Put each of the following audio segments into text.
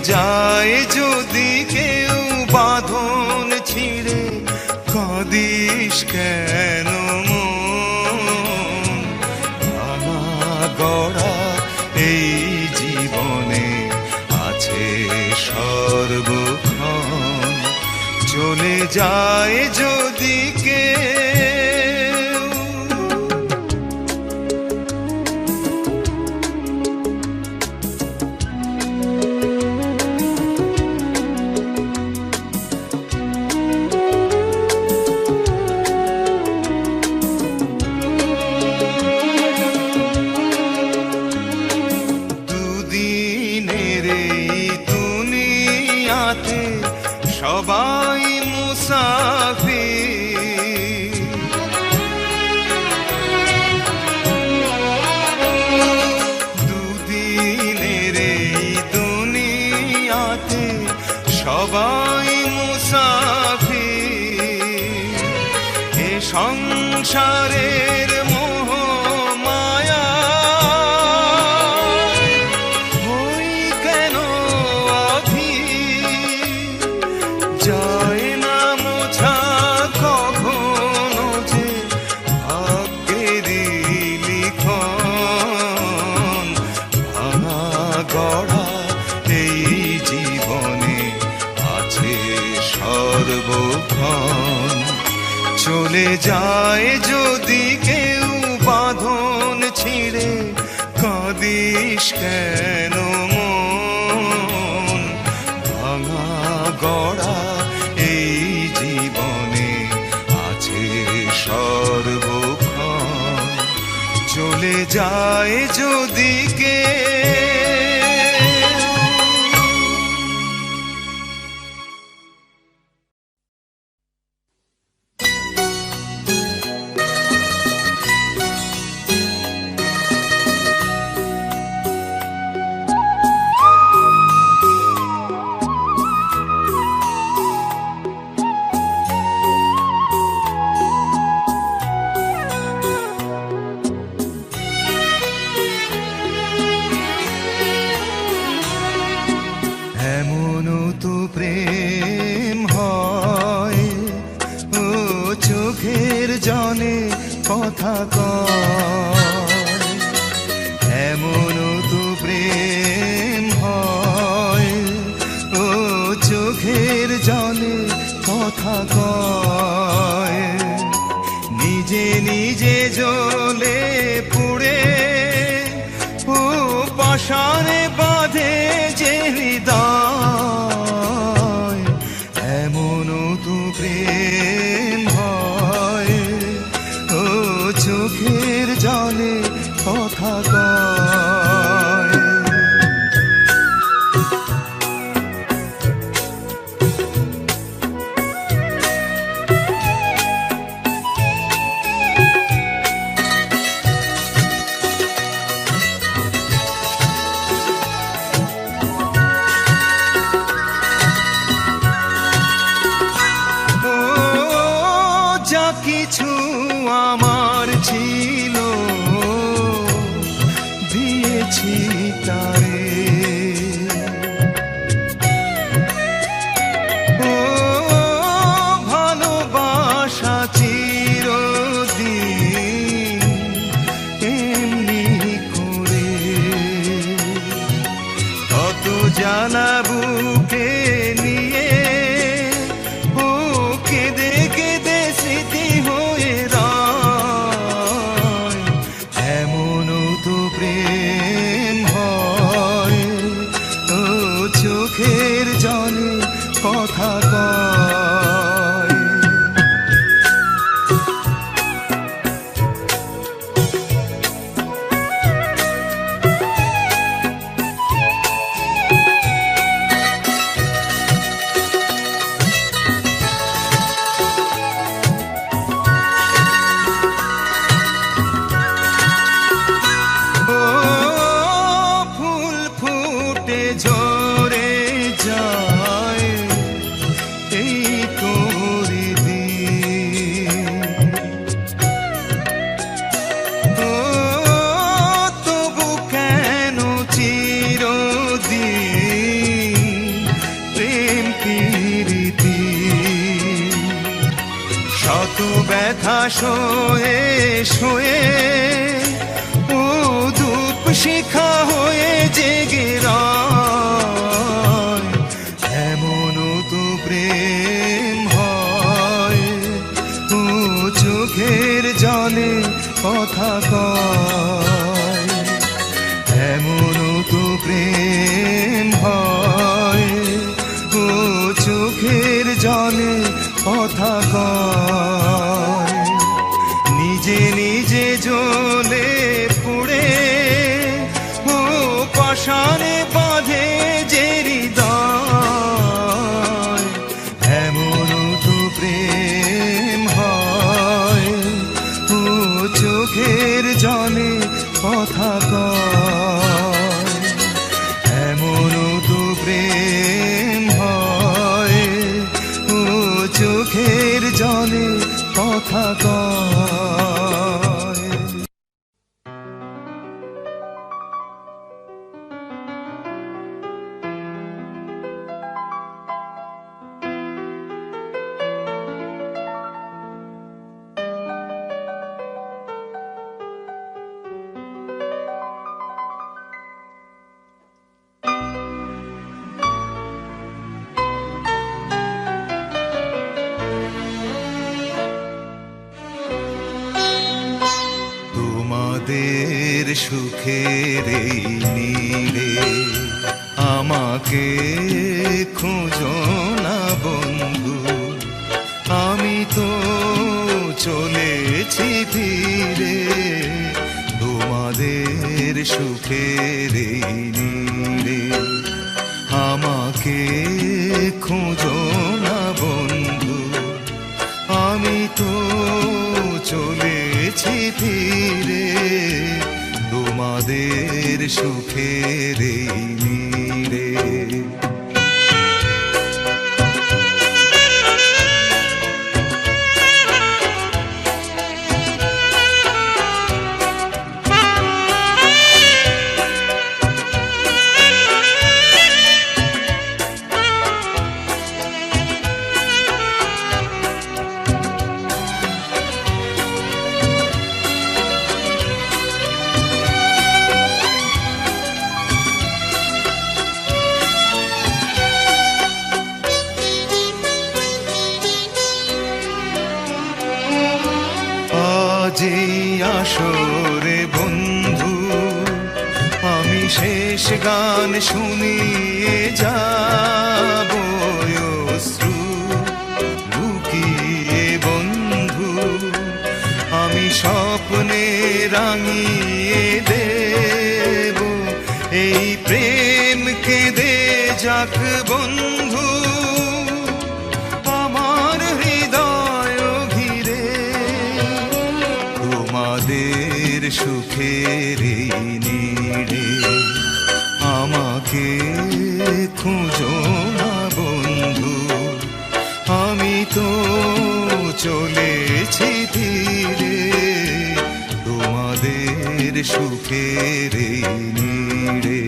যায় যদি কেউ বাঁধন ছিঁড়ে, কাঁদিস কেন ভাঙা গড়া এই জীবনে আছে সর্বক্ষণ। চলে যায় যদি চলে যায় যদি কেউ বাঁধন ছিঁড়ে। কাঁদিস কেন ভাঙা গড়া এই জীবনে আছে সর্বক্ষণ। চলে যায় যদি মনো তু প্রেম চোখের জলে কথা কয়। जाना নিজে নিজে জলে পুড়ে ও পাশানে সুখের নীরে আমাকে সুখের এই নিড়ে। আমাকে খুঁজো না বন্ধু, আমি তো চলেছি ধীরে। তোমাদের সুখের এই নিড়ে।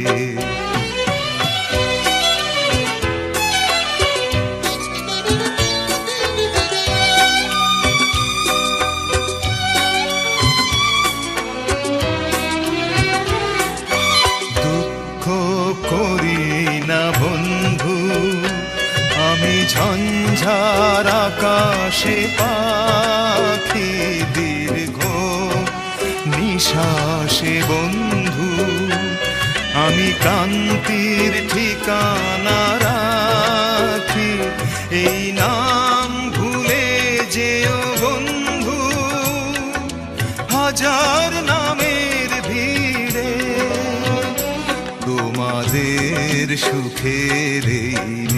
আমি ঝঞ্ঝার আকাশে পাখি দীর্ঘ নিশাসে বন্ধু, আমি কান্তির ঠিকানা রাখি। এই নাম ভুলে যেও বন্ধু, হাজার নামের ভিড়ে। তোমাদের সুখের এই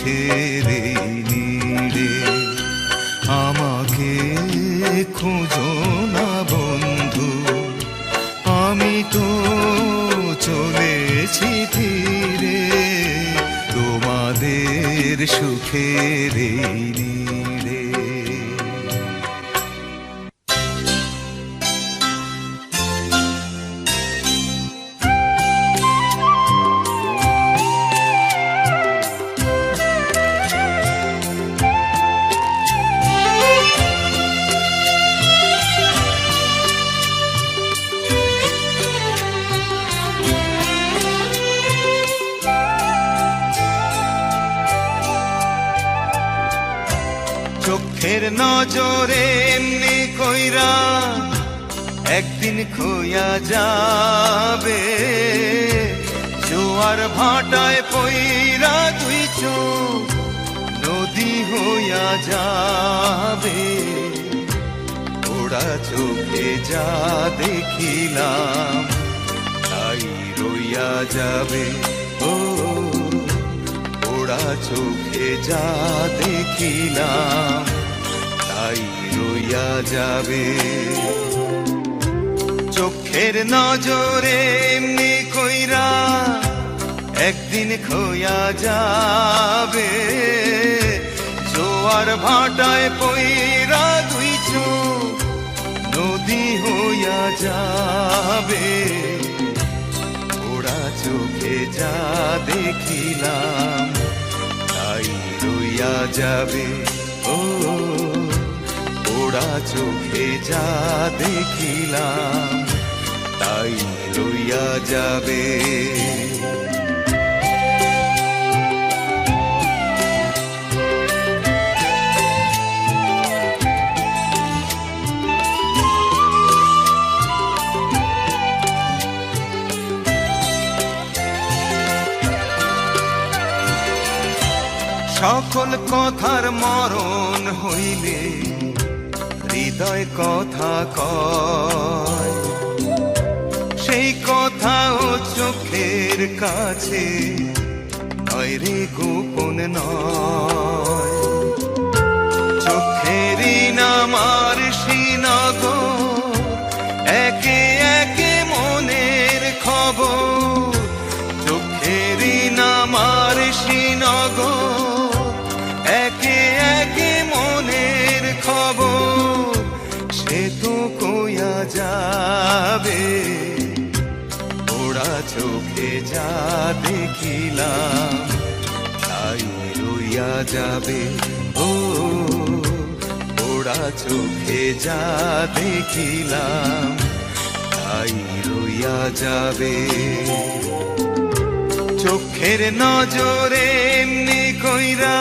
সুখের এই রে আমাকে খুঁজো না বন্ধু। আমি তো চলেছি ধীরে তোমাদের সুখের নীড়ে যাবে। ওরা চোখে যা দেখিলাম, তাই রইয়া যাবে। ও, ওরা চোখে যা দেখিলাম, তাই রইয়া যাবে। চোখের নজরে এমনি কইরা একদিন খোয়া যাবে। জোয়ার ভাটায় পইরা দুই চোখ নদী হইয়া যাবে। ওরা চোখে যা দেখিলাম, তাই রইয়া যাবে। ও, ওরা চোখে যা দেখিলাম, তাই রইয়া যাবে। সকল কথার মরণ হইলে হৃদয় কথা কয়। সেই কথাও চোখের কাছে নয় রে গোপন নয়। চোখেরই নামার সিনগ যাবে? ও, ওরা চোখে যা দেখিলাম, তাই রইয়া যাবে। চোখের নজরে এমনি কইরা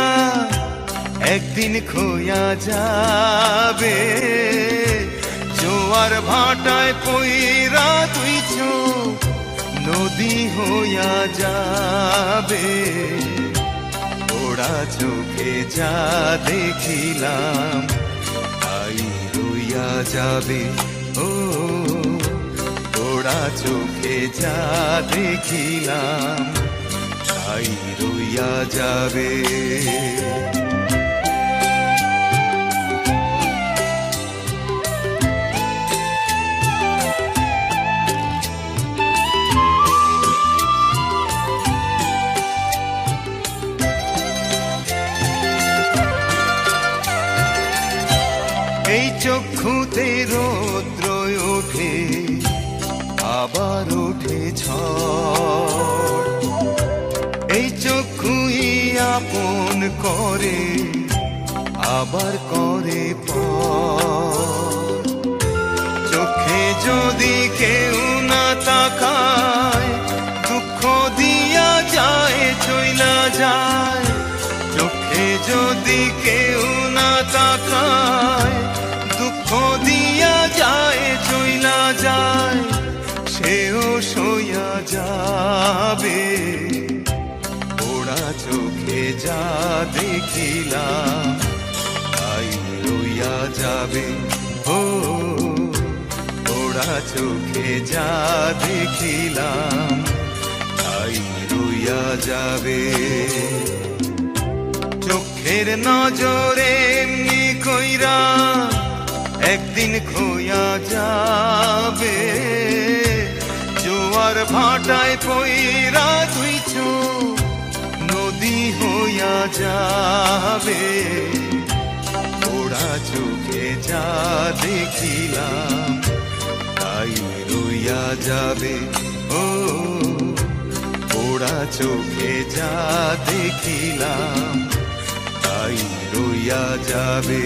একদিন খোয়া যাবে। জোয়ার ভাটায় পইরা তুই চোখ নদী হইয়া যাবে। ওরা চোখে যা দেখিলাম, তাই রইয়া যাবে। ও, ওরা চোখে যা দেখিলাম, তাই রইয়া যাবে। চক্ষুতে রৌদ্র ওঠে, আবার ওঠে ঝড়। এই চক্ষুই আপন করে, আবার করে চোখে যদি কেউ না তাকায়, দুঃখ দিয়া যায়, চইলা যায়। চোখে যদি কেউ যাবে। ওরা চোখে যা দেখিলাম, তাই রইয়া যাবে। ও, ওরা চোখে যা দেখিলাম, তাই রইয়া যাবে। চোখের নজরে এমনি কইরা একদিন খোয়া যাবে। জোয়ার ভাটায় পইরা চোখ নদী হইয়া যাবে। ওরা চোখে যা দেখিলাম, তাই রইয়া যাবে। ও ওরা চোখে যা দেখিলাম, তাই রইয়া যাবে।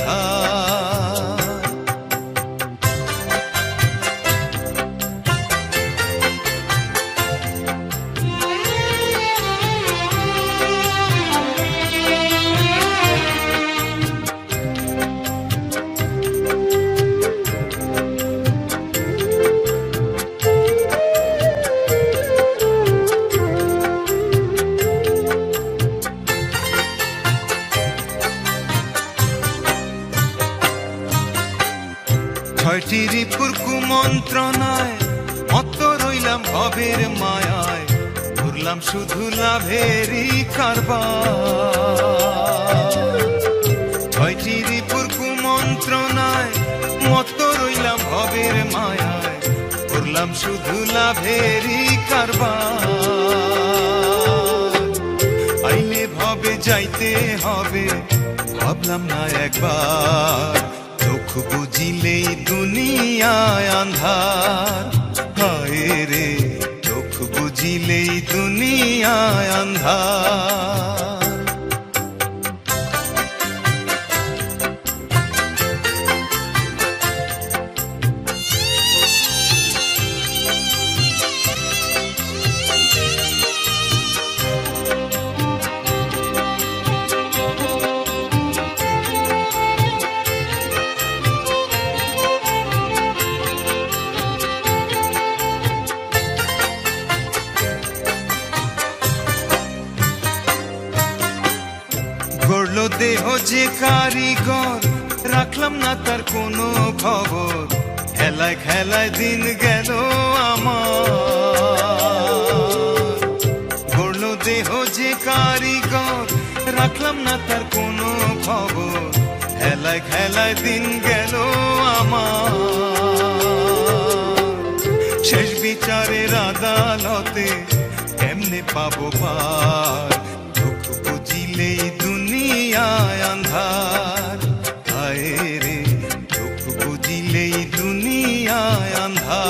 দুনিয়ায় লাভেরই কারবার। ছয়টি রিপুর কুমন্ত্রণায় মত রইলাম ভবের মায়ায় ঘুরলাম শুধু লাভেরই কারবার। আইলে ভবে যাইতে হবে, ভাবলাম না একবার চোখ বুঝিলেই দুনিয়ায় আন্ধার। হায় রে। চোখ দুনিয়া দুনিয়ায় আন্ধার দেহ যে কারিগর, রাখলাম না তার কোনো খবর। খেলায় খেলায় দিন গেল আমার। গড়লো দেহ যে কারিগর, রাখলাম না তার কোনো খবর। খেলায় খেলায় দিন গেল আমার। শেষ বিচারের আদালতে কেমনে পাবো পার? আন্ধার। আন্ধার।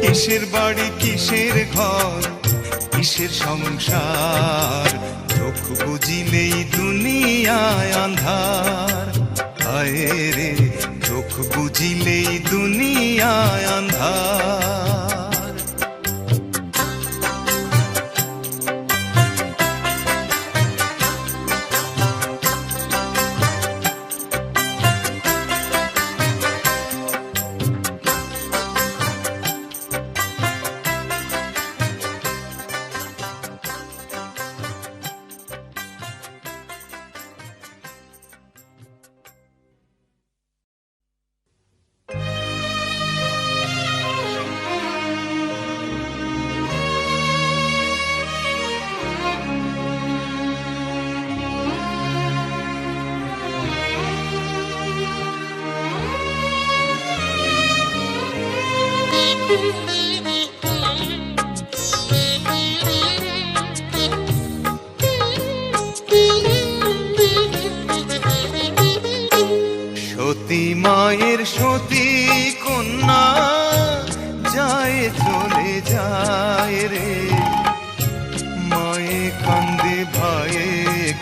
কিসের বাড়ি, কিসের ঘর, কিসের সংসার? চোখ বুঝিলেই দুনিয়ায় আন্ধার। হায় রে, চোখ বুঝিলেই দুনিয়ায় আন্ধার।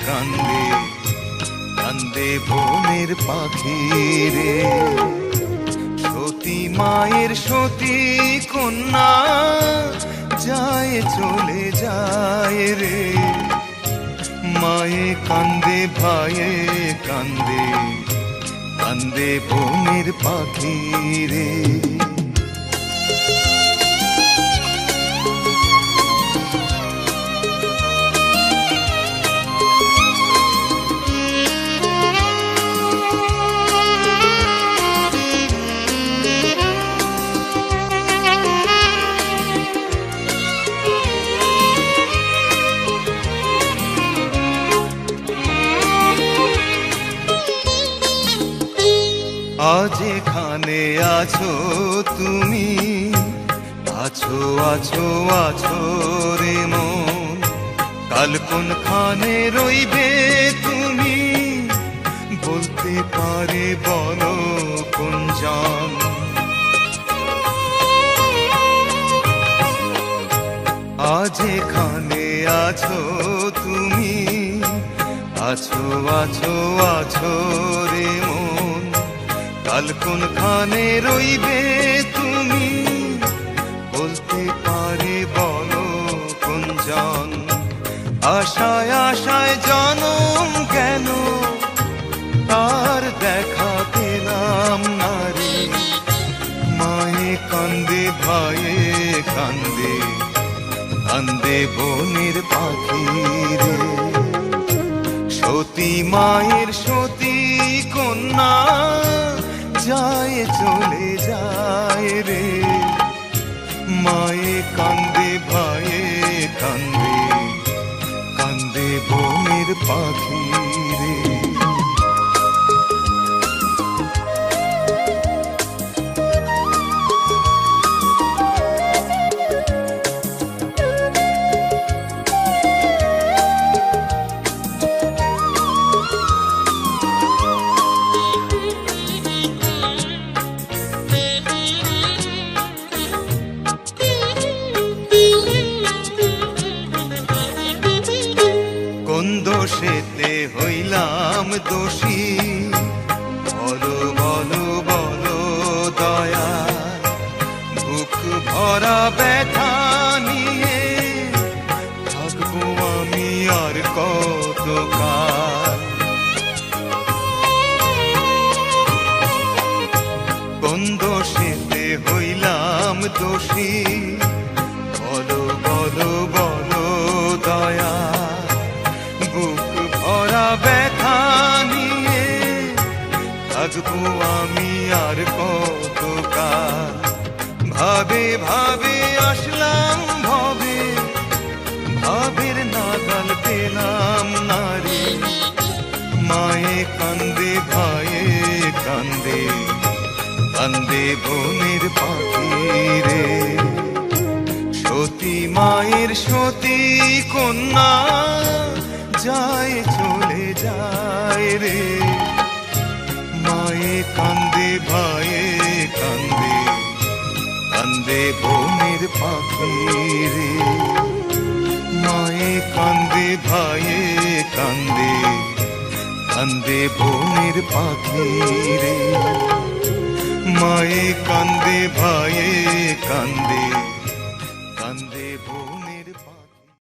কান্দে কান্দে বনের পাখি রে সতী মায়ের সতী কন্যা, যায় চলে যায় রে। মায়ে কান্দে, ভাইয়ে কান্দে কান্দে বনের পাখি রে আছো আছো আছো রে মন। কাল কোন খানে রইবে তুমি? বলতে পারে বলো কোন জন। আজ এখানে আছো তুমি? আছো আছো আছো রে মন। কাল কোন খানে রইবে তুমি আশায় আশায় জনম কেন? তার দেখা পেলাম নারী। মায়ে কান্দে, ভাইয়ে কান্দে কান্দে বনের রে সতী মায়ের সতী কন্যা যায় চলে যায় রে। মায়ে কান্দে, ভাইয়ে কান্দে বনের পাখি রে। বনের পাখি রে। সতী মায়ের সতী কন্যা, যায় চলে যায় রে। মায়ে কান্দে ভাইয়ে কান্দে কান্দে বনের পাখি রে। মায়ে কান্দে ভাইয়ে কান্দে কান্দে বনের পাখি রে। মায়ে কান্দে ভাইয়ে কান্দে।